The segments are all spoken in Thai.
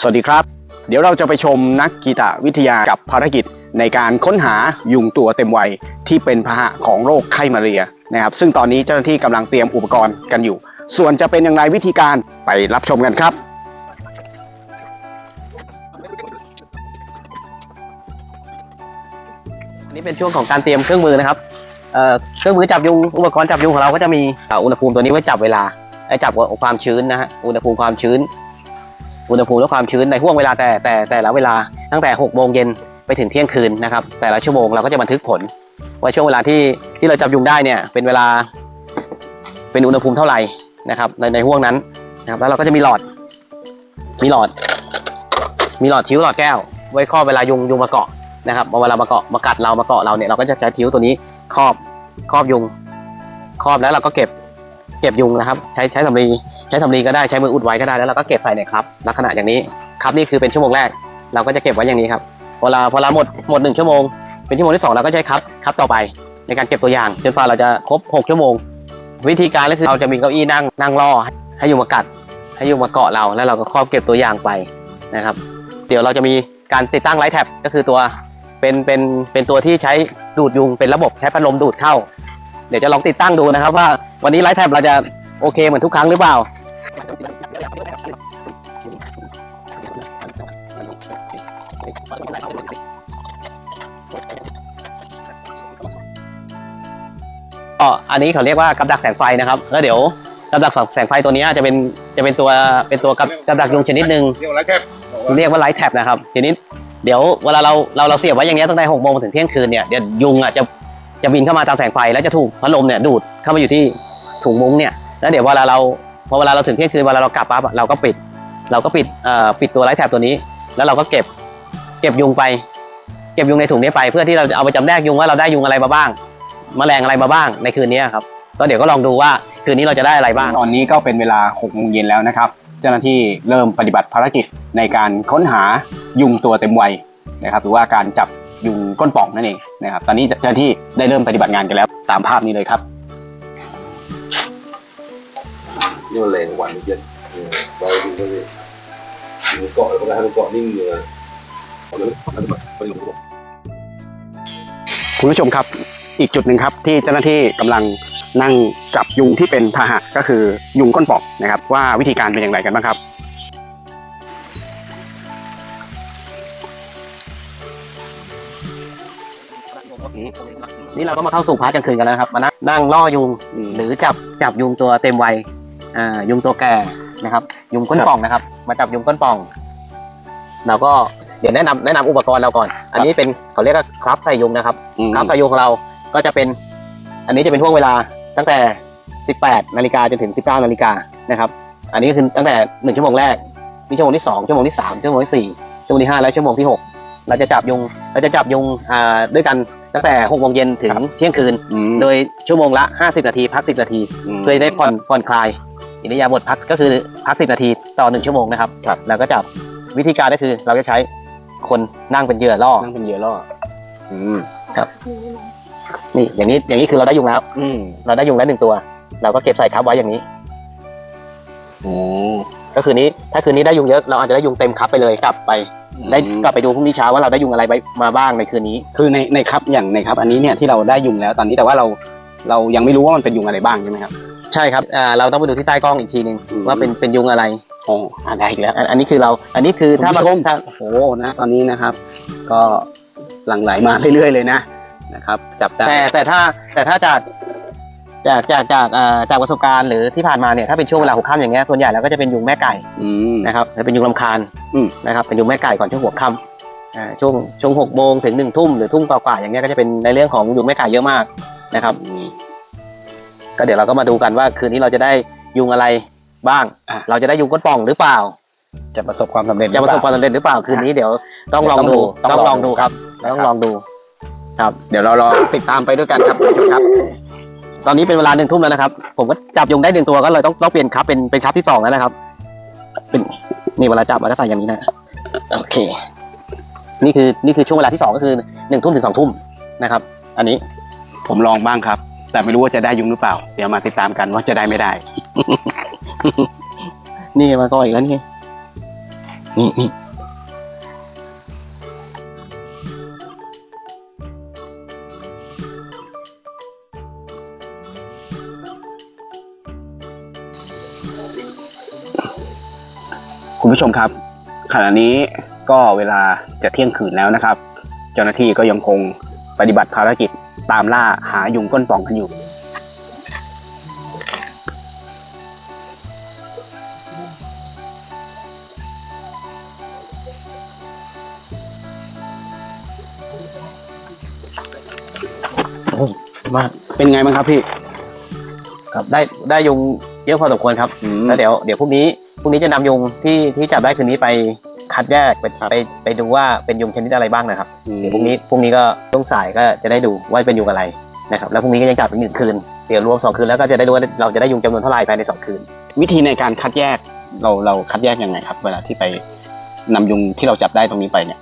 สวัสดีครับ เดี๋ยวเราจะไปชมนักกีตวิทยากับภารกิจในการค้นหายุงตัวเต็มวัยที่เป็นพาหะของโรคไข้มาเรียนะครับ ซึ่งตอนนี้เจ้าหน้าที่กำลังเตรียมอุปกรณ์กันอยู่ ส่วนจะเป็นอย่างไรวิธีการไปรับชมกันครับอันนี้เป็นช่วงของการเตรียมเครื่องมือนะครับเเครื่องมือจับยุงอุปกรณ์จับยุงของเราก็จะมีอุณหภูมิตัวนี้ไว้จับเวลาไอ้จับความชื้นนะฮะอุณหภูมิความชื้น อุณหภูมิและความชื้นในห่วงเวลาแต่แต่แต่ละเวลาตั้งแต่6โมงเย็นไปถึงเที่ยงคืนนะครับ แต่ละชั่วโมงเราก็จะบันทึกผล ว่าช่วงเวลาที่ที่เราจับยุงได้เนี่ยเป็นเวลาเป็นอุณหภูมิเท่าไหร่นะครับในในห่วงนั้นนะครับแล้วเราก็จะมีหลอดมีหลอด มีหลอดชิ้วหลอดแก้ว ไว้ครอบเวลายุงยุงมาเกาะนะครับเวลามาเกาะมากัดเรามาเกาะเราเนี่ยเราก็จะใช้ชิ้วตัวนี้ครอบครอบยุงครอบแล้วเราก็เก็บ เก็บยุงนะครับ ใช้ใช้สำลีใช้สำลีก็ได้ใช้มืออุดไว้ก็ได้แล้วเราก็เก็บใส่ในครับลักษณะอย่างนี้ครับนี่คือเป็นชั่วโมงแรก เราก็จะเก็บไว้อย่างนี้ครับพอเราพอเราหมดหมดหนึ่งชั่วโมงเป็นชั่วโมงที่สองเราก็ใช้ครับครับต่อไปในการเก็บตัวอย่างจนกว่าเราจะครบหกชั่วโมง วิธีการก็คือเราจะมีเก้าอี้นั่งนั่งล่อให้ยุงมากัด ให้ยุงมาเกาะเราแล้วเราก็ครอบเก็บตัวอย่างไปนะครับ เดี๋ยวเราจะมีการติดตั้งไลท์แท็บก็คือตัวเป็นเป็นเป็นตัวที่ใช้ดูดยุงเป็นระบบใช้พัดลมดูดเข้า เดี๋ยวจะลองติดตั้งดูนะครับ ว่าวันนี้ไลท์แท็บเราจะโอเคเหมือนทุกครั้งหรือเปล่า ก็อันนี้เขาเรียกว่ากับดักแสงไฟนะครับ แล้วเดี๋ยวกับดักแสงไฟตัวนี้จะเป็นจะเป็นตัวเป็นตัวกับกับดักยุงชนิดหนึ่งเรียกว่าแคบเรียกว่าไลท์แท็บนะครับทีนี้เดี๋ยวเวลาเราเราเราเสียบไว้อย่างเงี้ยตั้งแต่หกโมงถึงเที่ยงคืนเนี่ยเดี๋ยวยุงอะจะ จะบินเข้ามาตามแสงไฟแล้วจะถูกพัดลมเนี่ยดูดเข้ามาอยู่ที่ถุงมุ้งเนี่ยแล้วเดี๋ยวเวลาเราพอเวลาเราถึงเที่ยงคืนเวลาเรากลับปั๊บเราก็ปิด เราก็ปิดเอ่อปิดตัวไลท์แท็บตัวนี้ แล้วเราก็เก็บเก็บยุงไป เก็บยุงในถุงนี้ไป เพื่อที่เราจะเอาไปจำแนกยุงว่าเราได้ยุงอะไรมาบ้างแมลงอะไรมาบ้างในคืนนี้ครับก็เดี๋ยวก็ลองดูว่าคืนนี้เราจะได้อะไรบ้าง ตอนนี้ก็เป็นเวลา6โมงเย็นแล้วนะครับ เจ้าหน้าที่เริ่มปฏิบัติภารกิจในการค้นหายุงตัวเต็มวัยนะครับหรือว่าการจับ ยุงก้นป่องนั่นเองนะครับ ตอนนี้เจ้าหน้าที่ได้เริ่มปฏิบัติงานกันแล้วตามภาพนี้เลยครับนี่มันแรงวันเย็นเออเราดูก็เลยดูเกาะแล้วก็ให้มันเกาะนิ่งอยู่เลยเอาเลยเอาเลยไปลงตัวคุณผู้ชมครับ อีกจุดหนึ่งครับที่เจ้าหน้าที่กำลังนั่งจับยุงที่เป็นพาหะก็คือยุงก้นป่องนะครับ ว่าวิธีการเป็นอย่างไรกันบ้างครับ นี่เราก็มาเข้าสู่พาร์ทกลางคืนกันแล้วนะครับ มานั่งนั่งล่อยุง อืม หรือจับจับยุงตัวเต็มวัยอ่ายุงตัวแก่นะครับ ยุงก้นครับป่องนะครับ มาจับยุงก้นป่อง เราก็เดี๋ยวแนะนำแนะนำอุปกรณ์เราก่อน อันนี้เป็นเขาเรียกว่าครับใส่ยุงนะครับ อืม ครับใส่ยุงของเราก็จะเป็น อันนี้จะเป็นห่วงเวลาตั้งแต่ 18 นาฬิกาจนถึง 19 นาฬิกานะครับ อันนี้ก็คือตั้งแต่หนึ่งชั่วโมงแรกนี่ชั่วโมงที่สองชั่วโมงที่สามชั่วโมงที่สี่ชั่วโมงที่ห้าและชั่วโมงที่หก เราจะจับยุงเราจะจับยุงอ่าด้วยกันตั้งแต่หกโมงเย็นถึงเที่ยงคืน อืม โดยชั่วโมงละ 50 นาที พัก 10 นาทีมเพื่อจะได้ผ่อนผ่อนคลายอิริยาบถพักก็คือพัก 10 นาทีต่อ 1 ชั่วโมงนะครับครับแล้วก็จับวิธีการก็คือเราจะใช้คนนั่งเป็นเหยื่อล่อ นั่งเป็นเหยื่อล่ออืมนี่อย่างนี้อย่างนี้คือเราได้ยุงแล้ว อืมเราได้ยุงแล้วหนึ่งตัว เราก็เก็บใส่ครับไว้อย่างนี้โอ้ก็คืนนี้ถ้าคืนนี้ได้ยุงเยอะเราอาจจะได้ยุงเต็มครับไปเลยกลับไป ได้กลับไปดูพรุ่งนี้เช้าว่าเราได้ยุงอะไรไปมาบ้างในคืนนี้ คือในในครับอย่างในครับอันนี้เนี่ยที่เราได้ยุงแล้วตอนนี้แต่ว่าเราเรายังไม่รู้ว่ามันเป็นยุงอะไรบ้างใช่ไหมครับใช่ครับอ่าเราต้องไปดูที่ใต้กล้องอีกทีหนึ่งอืมว่าเป็นเป็นยุงอะไรโอ้อ่านได้อีกแล้วอันอันนี้คือเรา อันนี้คือถ้าถ้ามามาชมถ้าโอ้โหนะตอนนี้นะครับ ก็หลั่งไหลมาเรื่อยๆเลยนะนะครับ จับได้แต่แต่ถ้าแต่ถ้าจาก จากจากจากเอ่อจากประสบการณ์หรือที่ผ่านมาเนี่ยถ้าเป็นช่วงเวลาหัวค่ำอย่างเงี้ยส่วนใหญ่แล้วก็จะเป็นยุงแม่ไก่อืม นะครับจะเป็นยุงลำคาญอืม นะครับเป็นยุงแม่ไก่ก่อนช่วงหัวค่ำอ่าช่วงช่วงหกโมงถึงหนึ่งทุ่มหรือทุ่มกว่าๆอย่างเงี้ยก็จะเป็นในเรื่องของยุงแม่ไก่เยอะมากนะครับ ก็เดี๋ยวเราก็มาดูกันว่าคืนนี้เราจะได้ยุงอะไรบ้าง อะ เราจะได้ยุงก้นป่องหรือเปล่า จะประสบความสำเร็จ จะประสบความหอเสำเร็จหรือเปล่าคืนนี้เดี๋ยวต้องลองดูต้ต้อองงลลอองงดูดูครับนะครับ ต้องลองดูครับเดี๋ยวเรารอติดตามไปด้วยกันครับคุณผู้ชมครับ ตอนนี้เป็นเวลาหนึ่งทุ่มแล้วนะครับ ผมก็จับยุงได้หนึ่งตัวก็เลยต้องต้องเปลี่ยนครับเป็นเป็นครับที่สองแล้วนะครับ เป็นนี่เวลาจับมันก็ใส่อย่างนี้นะโอเค นี่คือนี่คือช่วงเวลาที่สองก็คือหนึ่งทุ่มถึงสองทุ่มนะครับ อันนี้ผมลองบ้างครับ แต่ไม่รู้ว่าจะได้ยุงหรือเปล่า เดี๋ยวมาติดตามกันว่าจะได้ไม่ได้ นี่มาก็อีกแล้วนี่นี่นี่ คุณผู้ชมครับ ขณะนี้ก็เวลาจะเที่ยงคืนแล้วนะครับ เจ้าหน้าที่ก็ยังคงปฏิบัติภารกิจตามล่าหายุงก้นป่องกันอยู่ โอ้ยมากเป็นไงบ้างครับพี่ ครับได้ได้ยุงเยอะพอสมควรครับแล้วเดี๋ยวเดี๋ยวพรุ่งนี้ พรุ่งนี้จะนำยุงที่ที่จับได้คืนนี้ไปคัดแยกไปไปไปดูว่าเป็นยุงชนิดอะไรบ้างนะครับเดี๋ยวพรุ่งนี้พรุ่งนี้ก็ต้องสายก็จะได้ดูว่าเป็นยุงอะไรนะครับแล้วพรุ่งนี้ก็ยังจับอีกหนึ่งคืนเดี๋ยวรวมสองคืนแล้วก็จะได้รู้ว่าเราจะได้ยุงจำนวนเท่าไหร่ภายในสองคืน วิธีในการคัดแยกเราเราคัดแยกยังไงครับ เวลาที่ไปนำยุงที่เราจับได้ตรงนี้ไปเนี่ย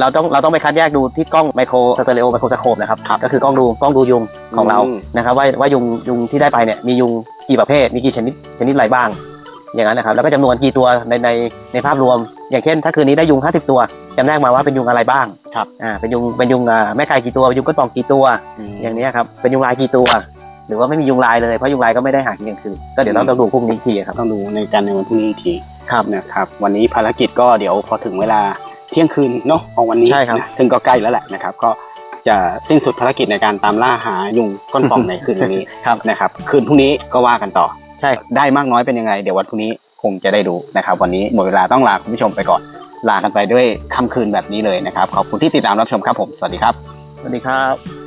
เราต้องเราต้องไปคัดแยกดูที่กล้องไมโครสเตอริโอไมโครสโคปนะครับก็คือกล้องดูกล้องดูยุงของเราอืมนะครับว่าว่ายุงยุงที่ได้ไปเนี่ยมียุงกี่ประเภทมีกี่ชนิดชนิดอะไรบ้าง อย่างนั้นนะครับแล้วก็จำนวนกี่ตัวในในในภาพรวม อย่างเช่น ถ้าคืนนี้ได้ยุง 50 ตัวจำแนกมาว่าเป็นยุงอะไรบ้างครับอ่าเป็นยุงเป็นยุงอ่าแม่ไก่กี่ตัวเป็นยุงก้นป่องกี่ตัว อย่างนี้ยครับเป็นยุงลายกี่ตัว หรือว่าไม่มียุงลายเลยเพราะยุงลายก็ไม่ได้หากินกลางคืนก็เดี๋ยวต้องดูพรุ่งนี้อีกทีครับต้องดูในการในวันพรุ่งนี้อีกทีครับนะครับวันนี้ภารกิจก็เดี๋ยวพอถึงเวลาเที่ยงคืนเนาะของวันนี้ใช่ครับนะซึ่งก็ใกล้แล้วแหละนะครับก็จะสิ้นสุดภารกิจในการตามล่าหายุงก้นป่องในคืนวันนี้ครับนะครับ คืนพรุ่งนี้ก็ว่ากันต่อใช่ได้มากน้อยเป็นยังไง เดี๋ยววันพรุ่งนี้คงจะได้ดูนะครับ วันนี้หมดเวลาต้องลาคุณผู้ชมไปก่อน ลากันไปด้วยค่ำคืนแบบนี้เลยนะครับ ขอบคุณที่ติดตามรับชมครับผม สวัสดีครับ สวัสดีครับ